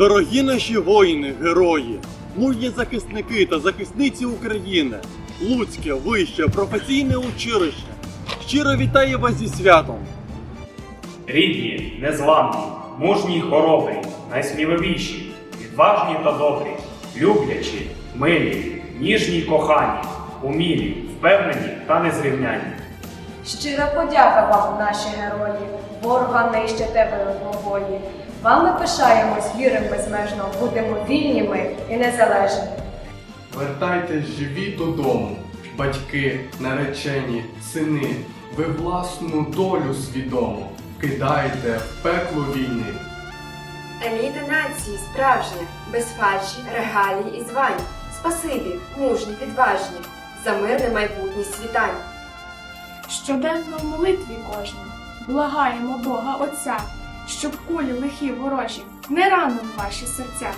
Дорогі наші воїни, герої, мужні захисники та захисниці України, Луцьке вище професійне училище. Щиро вітаю вас зі святом! Рідні, незламні, мужні хоробрі, найсміливіші, відважні та добрі, люблячі, милі, ніжні кохані, умілі, впевнені та незрівняні. Щира подяка вам, наші герої, ворога нищите ви однобої. Вами пишаємось, віримо безмежно, будемо вільніми і незалежні. Вертайтесь живі додому, батьки, наречені, сини, ви власну долю свідому кидайте в пекло війни. Еліта нації справжня, без фальші, регалій і звань. Спасибі, мужні, відважні, за мирне майбутнє світань. Щоденно в молитві кожній благаємо Бога Отця, щоб кулі лихі ворожі не ранили ваші серця.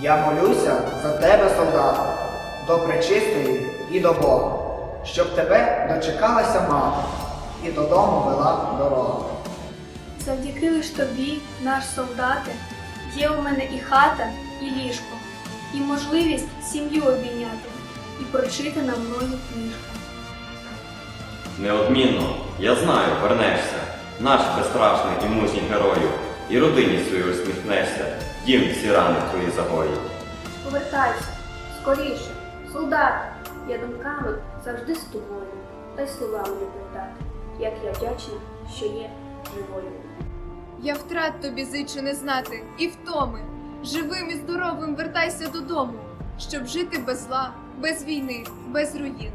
Я молюся за тебе, солдата, до пречистої і до Бога, щоб тебе дочекалася мама і додому вела дорога. Завдяки лиш тобі, наш солдати, є у мене і хата, і ліжко, і можливість сім'ю обійняти і прочитана мною книжка. Неодмінно, я знаю, вернешся, наш безстрашний і мужній герою, і родині свою усміхнешся, дім всі рани твої загоїть. Повертайся, скоріше, солдати, я думками завжди з тобою, та й словами не передати, як я вдячна, що є живою. Я втрат тобі зичу не знати і втоми. Живим і здоровим вертайся додому, щоб жити без зла, без війни, без руїн.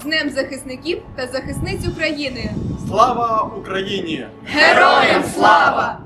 З Днем захисників та захисниць України! Слава Україні! Героям слава!